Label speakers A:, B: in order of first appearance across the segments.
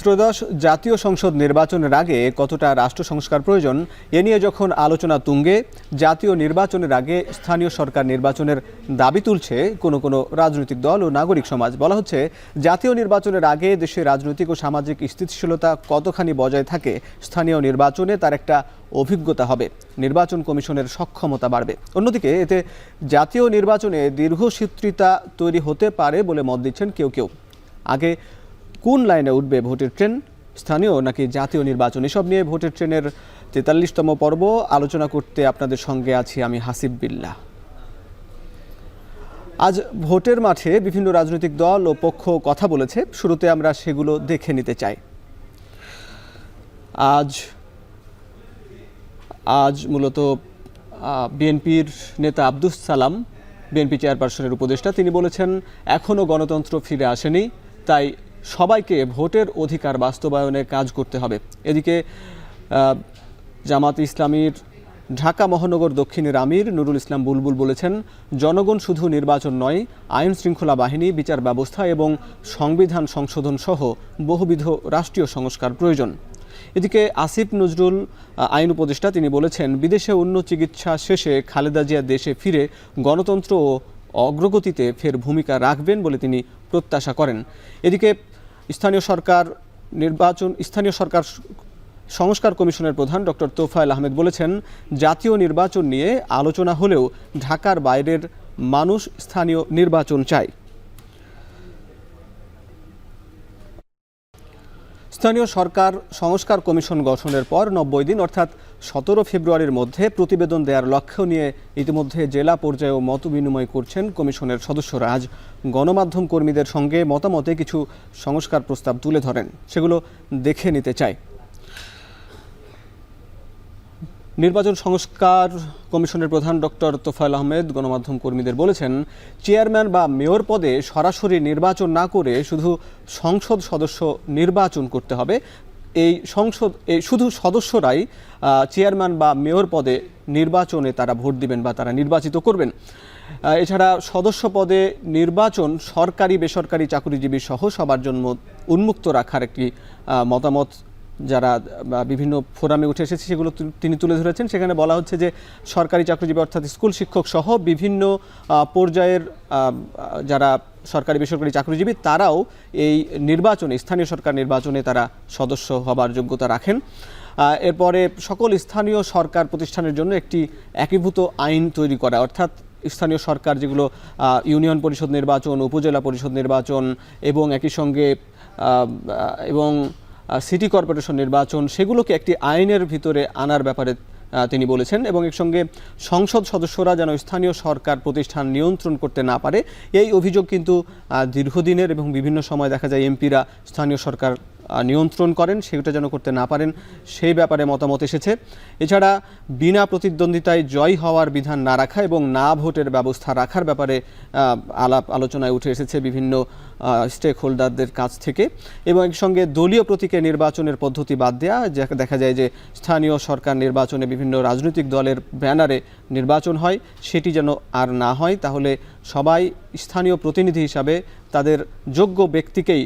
A: ত্রয়োদশ জাতীয় সংসদ নির্বাচনের আগে কতটা রাষ্ট্র সংস্কার প্রয়োজন, এ নিয়ে যখন আলোচনা তুঙ্গে, জাতীয় নির্বাচনের আগে স্থানীয় সরকার নির্বাচনের দাবি তুলছে, কোনো কোনো রাজনৈতিক দল ও নাগরিক সমাজ। বলা হচ্ছে, জাতীয় নির্বাচনের আগে দেশের রাজনৈতিক ও সামাজিক স্থিতিশীলতা কতখানি বজায় থাকে, স্থানীয় নির্বাচনে তার একটা অভিজ্ঞতা হবে। নির্বাচন কমিশনের সক্ষমতা বাড়বে। অন্যদিকে, এতে জাতীয় নির্বাচনে দীর্ঘসূত্রিতা তৈরি হতে পারে বলে মত দিচ্ছেন কেউ কেউ। আগে কোন লাইনে উঠবে ভোটের ট্রেন? স্থানীয় নাকি জাতীয় নির্বাচন? এসব নিয়ে ভোটের ট্রেনের তেতাল্লিশতম পর্ব আলোচনা করতে আপনাদের সঙ্গে আছি আমি হাসিব বিল্লাহ। আজ ভোটের মাঠে বিভিন্ন রাজনৈতিক দল ও পক্ষ কথা বলেছে। শুরুতে আমরা সেগুলো দেখে নিতে চাই। আজ আজ মূলত বিএনপির নেতা আব্দুস সালাম, বিএনপি চেয়ারপারসনের উপদেষ্টা। তিনি বলেছেন এখনও গণতন্ত্র ফিরে আসেনি, তাই সবাইকে ভোটের অধিকার বাস্তবায়নে কাজ করতে হবে। এদিকে জামাত ইসলামীর ঢাকা মহানগর দক্ষিণের আমির নুরুল ইসলাম বুলবুল বলেছেন, জনগণ শুধু নির্বাচন নয়, আইন শৃঙ্খলা বাহিনী, বিচার ব্যবস্থা এবং সংবিধান সংশোধন সহ বহুবিধ রাষ্ট্রীয় সংস্কার প্রয়োজন। এদিকে, আসিফ নজরুল আইন উপদেষ্টা তিনি বলেছেন, বিদেশে অন্য চিকিৎসা শেষে খালেদা জিয়া দেশে ফিরে গণতন্ত্র ও অগ্রগতিতে ফের ভূমিকা রাখবেন বলে তিনি প্রত্যাশা করেন। এদিকে স্থানীয় সরকার নির্বাচন, স্থানীয় সরকার সংস্কার কমিশনের প্রধান ডক্টর তোফায়েল আহমেদ বলেছেন, জাতীয় নির্বাচন নিয়ে আলোচনা হলেও ঢাকার বাইরের মানুষ স্থানীয় নির্বাচন চায়। স্থানীয় সরকার সংস্কার কমিশন গঠনের পর নব্বই দিন, অর্থাৎ সতেরো ফেব্রুয়ারির মধ্যে প্রতিবেদন দেওয়ার লক্ষ্য নিয়ে ইতিমধ্যে জেলা পর্যায়েও মত বিনিময় করছেন কমিশনের সদস্যরা। আজ গণমাধ্যম কর্মীদের সঙ্গে মতামতে কিছু সংস্কার প্রস্তাব তুলে ধরেন। সেগুলো দেখে নিতে চাই। নির্বাচন সংস্কার কমিশনের প্রধান ডক্টর তোফায়েল আহমেদ গণমাধ্যম কর্মীদের বলেছেন, চেয়ারম্যান বা মেয়র পদে সরাসরি নির্বাচন না করে শুধু সংসদ সদস্য নির্বাচন করতে হবে। এই সংসদ, এই শুধু সদস্যরাই চেয়ারম্যান বা মেয়র পদে নির্বাচনে তারা ভোট দিবেন বা তারা নির্বাচিত করবেন। এছাড়া সদস্য পদে নির্বাচন সরকারি, বেসরকারি চাকরিজীবী সহ সবার জন্য উন্মুক্ত রাখার একটি মতামত যারা বিভিন্ন ফোরামে উঠে এসেছে, সেগুলো তিনি তুলে ধরেছেন। সেখানে বলা হচ্ছে যে, সরকারি চাকরিজীবী অর্থাৎ স্কুল শিক্ষক সহ বিভিন্ন পর্যায়ের যারা সরকারি বেসরকারি চাকরিজীবী, তারাও এই নির্বাচনে, স্থানীয় সরকার নির্বাচনে তারা সদস্য হবার যোগ্যতা রাখেন। এরপরে সকল স্থানীয় সরকার প্রতিষ্ঠানের জন্য একটি একীভূত আইন তৈরি করা। অর্থাৎ স্থানীয় সরকার যেগুলো ইউনিয়ন পরিষদ নির্বাচন, উপজেলা পরিষদ নির্বাচন এবং একই সঙ্গে এবং সিটি কর্পোরেশন নির্বাচন, সেগুলোকে একটি আইনের ভিতরে আনার ব্যাপারে তিনি বলেছেন এবং এর সঙ্গে সংসদ সদস্যরা যেন স্থানীয় সরকার প্রতিষ্ঠান নিয়ন্ত্রণ করতে না পারে। এই অভিযোগ কিন্তু দীর্ঘদিনের এবং বিভিন্ন সময় দেখা যায় এমপিরা স্থানীয় সরকার নিয়ন্ত্রণ করেন, সেটা যেন করতে না পারেন, সেই ব্যাপারে মতামত এসেছে। এছাড়া বিনা প্রতিদ্বন্দ্বিতায় জয় হওয়ার বিধান না রাখা এবং না ভোটের ব্যবস্থা রাখার ব্যাপারে আলাপ আলোচনায় উঠে এসেছে বিভিন্ন স্টেক হোল্ডারদের কাছ থেকে। এবং সঙ্গে দলীয় প্রতীকে নির্বাচনের পদ্ধতি বাদ দেওয়া দেখা যায় যে স্থানীয় সরকার নির্বাচনে বিভিন্ন রাজনৈতিক দলের ব্যানারে নির্বাচন হয়, সেটি যেন আর না হয়, তাহলে সবাই স্থানীয় প্রতিনিধি হিসাবে তাদের যোগ্য ব্যক্তিকেই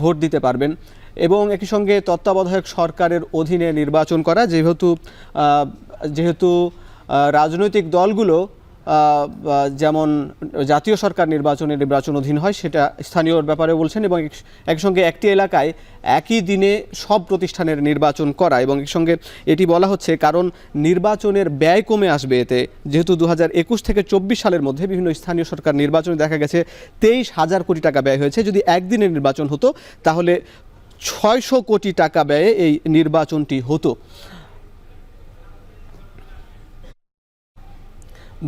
A: ভোট দিতে পারবেন। এবং একই সঙ্গে তত্ত্বাবধায়ক সরকারের অধীনে নির্বাচন করা, যেহেতু যেহেতু রাজনৈতিক দলগুলো যেমন জাতীয় সরকার নির্বাচনে নির্বাচন অধীন হয়, সেটা স্থানীয় ব্যাপারে বলছেন এবং এক- একসঙ্গে একটি এলাকায় একই দিনে সব প্রতিষ্ঠানের নির্বাচন করা এবং এর সঙ্গে এটি বলা হচ্ছে কারণ নির্বাচনের ব্যয় কমে আসবে এতে। যেহেতু দু একুশ থেকে চব্বিশ সালের মধ্যে বিভিন্ন স্থানীয় সরকার নির্বাচনে দেখা গেছে তেইশ হাজার কোটি টাকা ব্যয় হয়েছে। যদি একদিনে নির্বাচন হতো, তাহলে ছয়শো কোটি টাকা ব্যয়ে এই নির্বাচনটি হতো।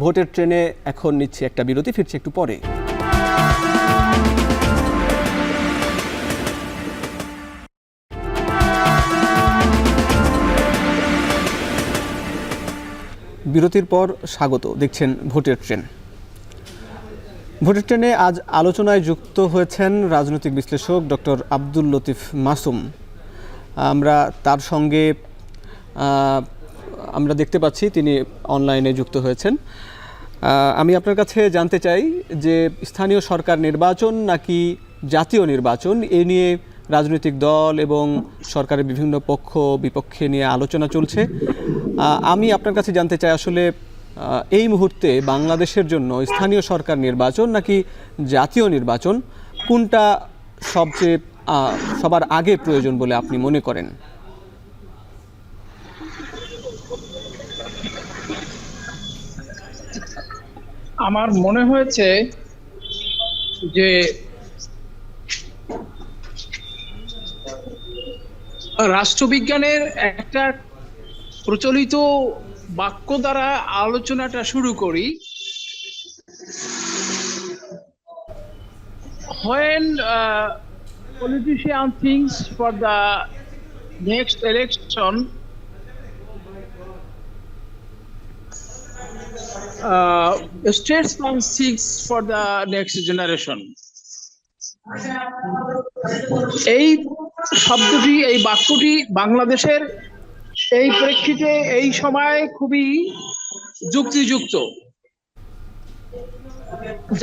A: ভোটের ট্রেনে এখন নিচ্ছে একটা বিরতি, ফিরছে একটু পরে। বিরতির পর স্বাগত, দেখছেন ভোটের ট্রেন। ভোটের ট্রেনে আজ আলোচনায় যুক্ত হয়েছেন রাজনৈতিক বিশ্লেষক ডক্টর আব্দুল লতিফ মাসুম। আমরা তার সঙ্গে আমরা দেখতে পাচ্ছি তিনি অনলাইনে যুক্ত হয়েছেন। আমি আপনার কাছে জানতে চাই যে স্থানীয় সরকার নির্বাচন নাকি জাতীয় নির্বাচন, এ নিয়ে রাজনৈতিক দল এবং সরকারের বিভিন্ন পক্ষ বিপক্ষে নিয়ে আলোচনা চলছে। আমি আপনার কাছে জানতে চাই আসলে এই মুহূর্তে বাংলাদেশের জন্য স্থানীয় সরকার নির্বাচন নাকি জাতীয় নির্বাচন? কোনটা সবচেয়ে সবার আগে প্রয়োজন বলে আপনি মনে করেন?
B: আমার মনে হয়েছে যে রাষ্ট্রবিজ্ঞানের একটা প্রচলিত বাক্য দ্বারা আলোচনাটা শুরু করি। When politician thinks for the next election states from six for the next generation এই শব্দটি, এই বাক্যটি বাংলাদেশের এই প্রেক্ষিতে এই সময় খুবই যুক্তিযুক্ত।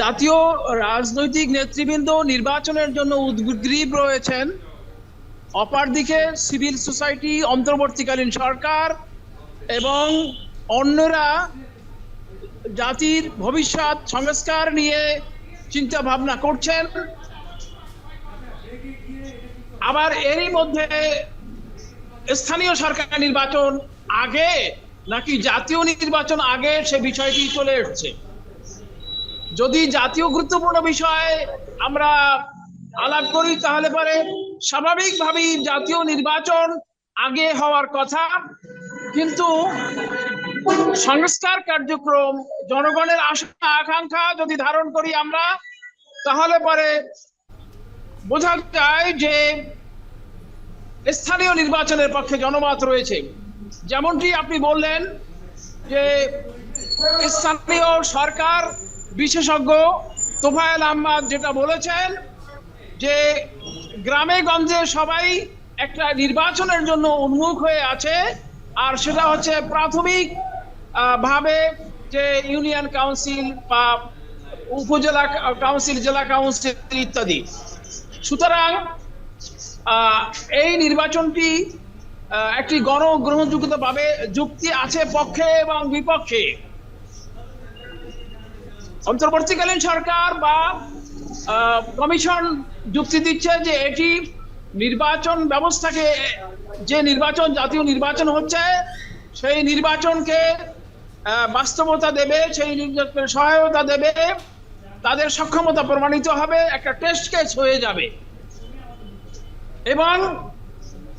B: জাতীয় রাজনৈতিক নেতৃবৃন্দ নির্বাচনের জন্য উদ্গ্রীব রয়েছেন। অপরদিকে সিভিল সোসাইটি, অন্তর্বর্তীকালীন সরকার এবং অন্যরা জাতির ভবিষ্যৎ সংস্কার নিয়ে চিন্তা ভাবনা করছেন। আবার এরই মধ্যে স্থানীয় সরকার নির্বাচন আগে নাকি জাতীয় নির্বাচন আগে সে বিষয়টি চলে এসছে? যদি জাতীয় গুরুত্বপূর্ণ বিষয় আমরা আলাপ করি তাহলে পরে স্বাভাবিকভাবেই জাতীয় নির্বাচন আগে হওয়ার কথা। কিন্তু সংস্কার কার্যক্রম, জনগণের আশা, আকাঙ্ক্ষা যদি ধারণ করি আমরা, তাহলে পরে বোঝা যায় যে স্থানীয় নির্বাচনের পক্ষে জনমত রয়েছে। যেমনটি আপনি বললেন যে স্থানীয় সরকার, বিশেষজ্ঞ তোফায়েল আহমদ যেটা বলেছেন যে গ্রামে গঞ্জে সবাই একটা নির্বাচনের জন্য উন্মুখ হয়ে আছে, আর সেটা হচ্ছে প্রাথমিক ভাবে যে ইউনিয়ন কাউন্সিল বা উপজেলা কাউন্সিল, জেলা কাউন্সিল ইত্যাদি। সুতরাং এই নির্বাচনটি একটি গণগ্রহণযোগ্যতা ভাবে যুক্তি আছে পক্ষে এবং বিপক্ষে। অন্তর্বর্তীকালীন সরকার বা কমিশন যুক্তি দিচ্ছে যে এটি নির্বাচন ব্যবস্থাকে, যে নির্বাচন, জাতীয় নির্বাচন হচ্ছে, সেই নির্বাচনকে বাস্তবতা দেবে, সেই নির্বাচনের সহায়তা দেবে, তাদের সক্ষমতা প্রমাণিত হবে, একটা টেস্ট কেস হয়ে যাবে। এবং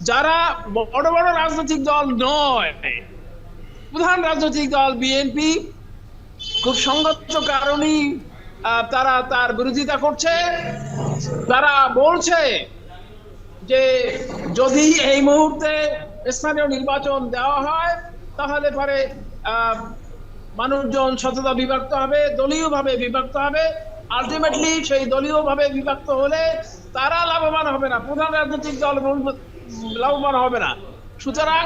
B: যারা বড় বড় রাজনৈতিক দল নয়, প্রধান রাজনৈতিক দল বিএনপি খুব সংগত কারণেই তারা তার বিরোধিতা করছে। তারা বলছে যে যদি এই মুহূর্তে স্থানীয় নির্বাচন দেওয়া হয়, তাহলে পরে মানুষজন সততা বিভক্ত হবে, দলীয়ভাবে বিভক্ত হবে। আলটিমেটলি সেই দলীয়ভাবে বিভক্ত হলে তারা লাভবান হবে না প্রধান রাজনৈতিক দল লাভবান হবে না। সুতরাং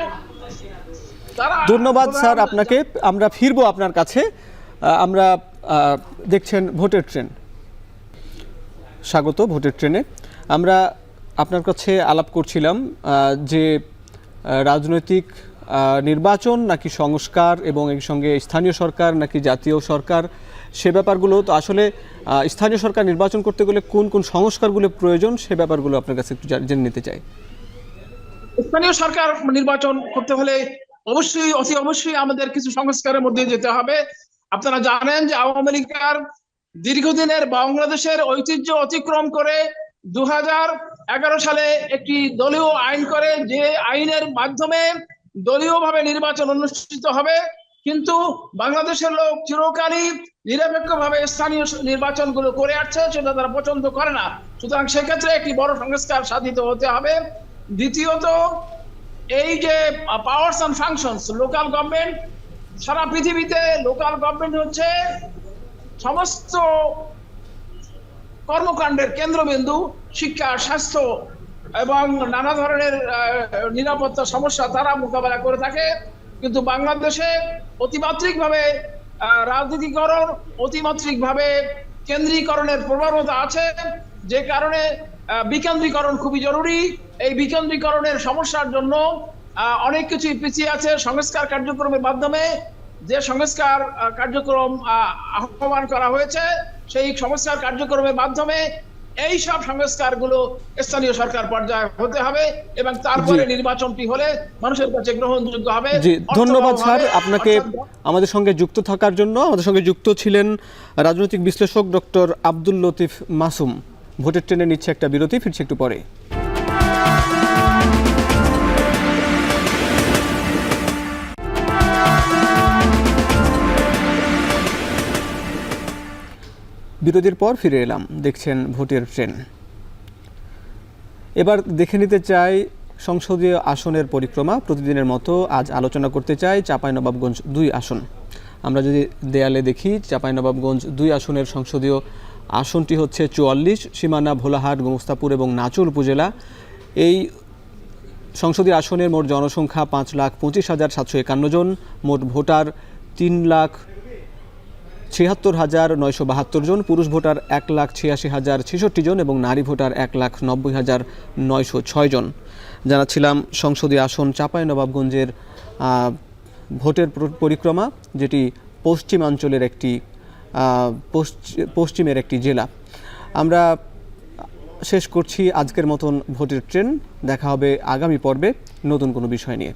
A: ধন্যবাদ স্যার আপনাকে। আমরা ফিরবো আপনার কাছে। আমরা দেখছেন ভোটের ট্রেন। স্বাগত ভোটের ট্রেনে। আমরা আপনার কাছে আলাপ করছিলাম যে রাজনৈতিক নির্বাচন নাকি সংস্কার এবং এর সঙ্গে স্থানীয় সরকার নাকি জাতীয় সরকার সে ব্যাপারগুলো তো আসলে স্থানীয় সরকার নির্বাচন করতে গেলে কোন কোন সংস্কারগুলো প্রয়োজন সে ব্যাপারগুলো আপনার কাছে একটু জেনে নিতে চাই।
B: স্থানীয় সরকার নির্বাচন করতে হলে অবশ্যই, অতি অবশ্যই আমাদের কিছু সংস্কারের মধ্যে যেতে হবে। আপনারা জানেন যে আওয়ামী লীগের দীর্ঘদিনের বাংলাদেশের ঐতিহ্য অতিক্রম করে দু সালে একটি দলীয় আইন করে, যে আইনের মাধ্যমে দলীয়ভাবে নির্বাচন অনুষ্ঠিত হবে। কিন্তু বাংলাদেশের লোক চিরকালই নিরপেক্ষভাবে স্থানীয় নির্বাচনগুলো করে আসছে, সেটা তারা পছন্দ করে না। সুতরাং সেক্ষেত্রে একটি বড় সংস্কার সাধিত হতে হবে। দ্বিতীয়ত, এই যে powers and functions local government সারা পৃথিবীতে লোকাল গভর্নমেন্ট হচ্ছে সমস্ত কর্মকাণ্ডের কেন্দ্রবিন্দু, শিক্ষা, স্বাস্থ্য এবং নানা ধরনের নিরাপত্তা সমস্যা তারা মোকাবেলা করে থাকে। কিন্তু বাংলাদেশে অতিমাত্রিকভাবে রাজনীতিকরণ অতিমাত্রিকভাবে কেন্দ্রীকরণের প্রবণতা আছে যে কারণে বিকেন্দ্রীকরণ খুবই জরুরি। এই বিকেন্দ্রীকরণের সমস্যার জন্য অনেক কিছুই পিছিয়ে আছে সংস্কার কার্যক্রমের মাধ্যমে। যে সংস্কার কার্যক্রম আহ, আহ্বান করা হয়েছে সেই সংস্কার কার্যক্রমের মাধ্যমে এই সব সংস্কারগুলো স্থানীয় সরকার পর্যায়ে হতে হবে এবং তারপরে নির্বাচনটি হলে মানুষের কাছে গ্রহণযোগ্য হবে
A: জি ধন্যবাদ স্যার। আপনাকে আমাদের সঙ্গে যুক্ত থাকার জন্য আমাদের সঙ্গে যুক্ত ছিলেন রাজনৈতিক বিশ্লেষক ডক্টর আব্দুল লতিফ মাসুম। ভোটের ট্রেনে নিচ্ছে একটা বিরতি ফিরছে একটু পরে। বিরতির পর ফিরে এলাম। দেখছেন ভোটের ট্রেন। এবার দেখে নিতে চাই সংসদীয় আসনের পরিক্রমা। প্রতিদিনের মতো আজ আলোচনা করতে চাই চাঁপাইনবাবগঞ্জ দুই আসন। আমরা যদি দেয়ালে দেখি, চাঁপাইনবাবগঞ্জ দুই আসনের সংসদীয় আসনটি হচ্ছে চুয়াল্লিশ, সীমানা, ভোলাহাট, গোমস্তাপুর এবং নাচুর উপজেলা। এই সংসদীয় আসনের মোট জনসংখ্যা পাঁচ লাখ পঁচিশ হাজার সাতশো একান্ন জন। মোট ভোটার তিন লাখ ছিয়াত্তর হাজার নয়শো বাহাত্তর জন পুরুষ ভোটার এক লাখ ছিয়াশি হাজার ছেষট্টি জন এবং নারী ভোটার এক লাখ নব্বই হাজার নয়শো ছয় জন। জানাচ্ছিলাম সংসদীয় আসন চাঁপাইনবাবগঞ্জের আহ, ভোটের পরিক্রমা যেটি পশ্চিমাঞ্চলের একটি পশ্চি- পশ্চিমের একটি জেলা। আমরা শেষ করছি আজকের মতন ভোটের ট্রেন। দেখা হবে আগামী পর্বে নতুন কোনো বিষয় নিয়ে।